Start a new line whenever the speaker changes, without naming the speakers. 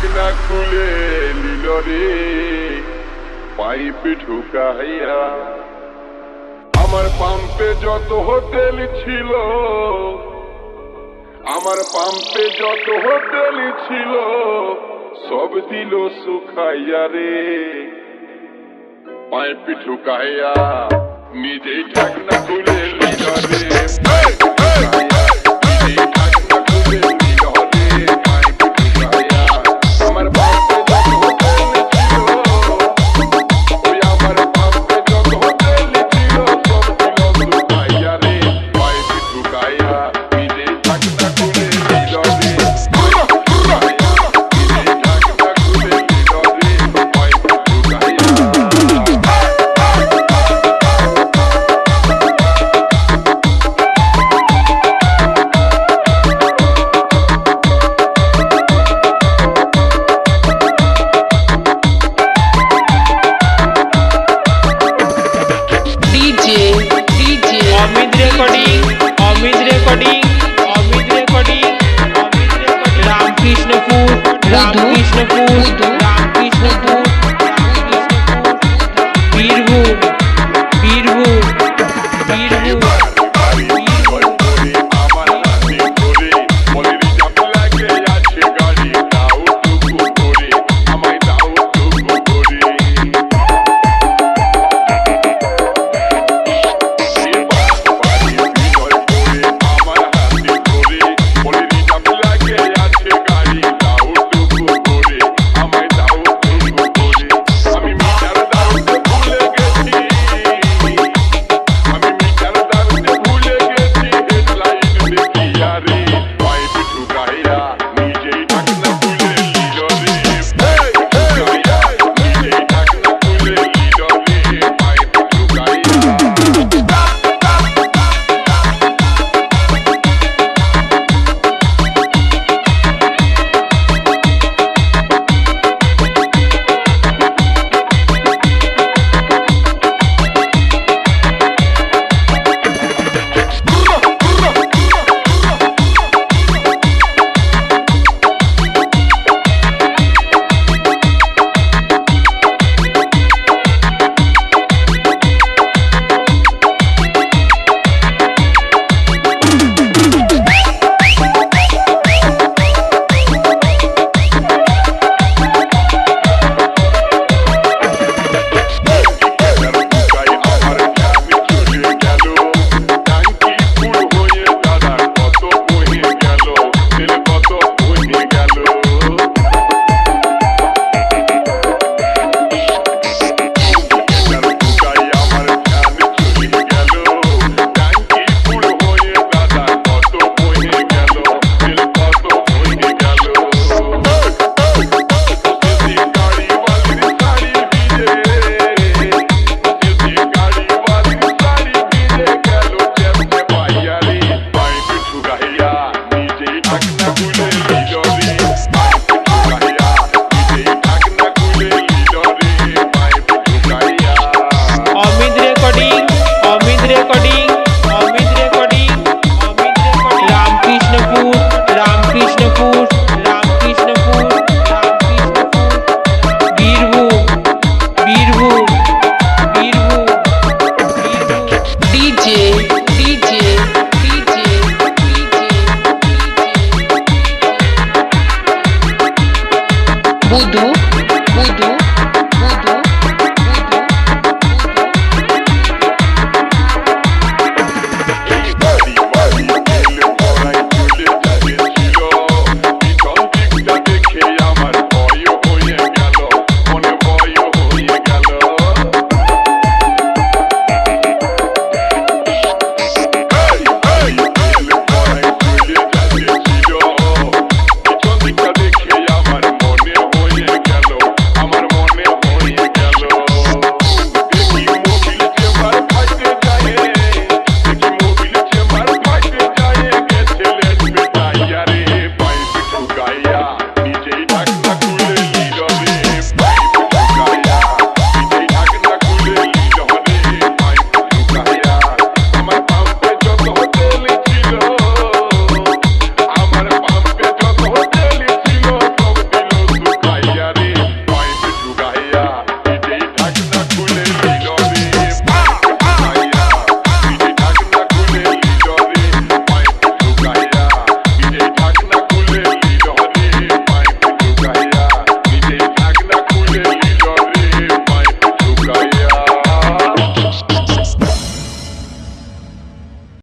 ঢাকনা খুলে নিল রে। পাইপ ঢুকাইয়া আমার পাম্পে যত হোটেল ছিল, আমার পাম্পে যত হোটেল ছিল, সব দিল শুকাইয়া রে। পাইপ ঢুকাইয়া নিজেই ঢাকনা খুলে নিল রে। g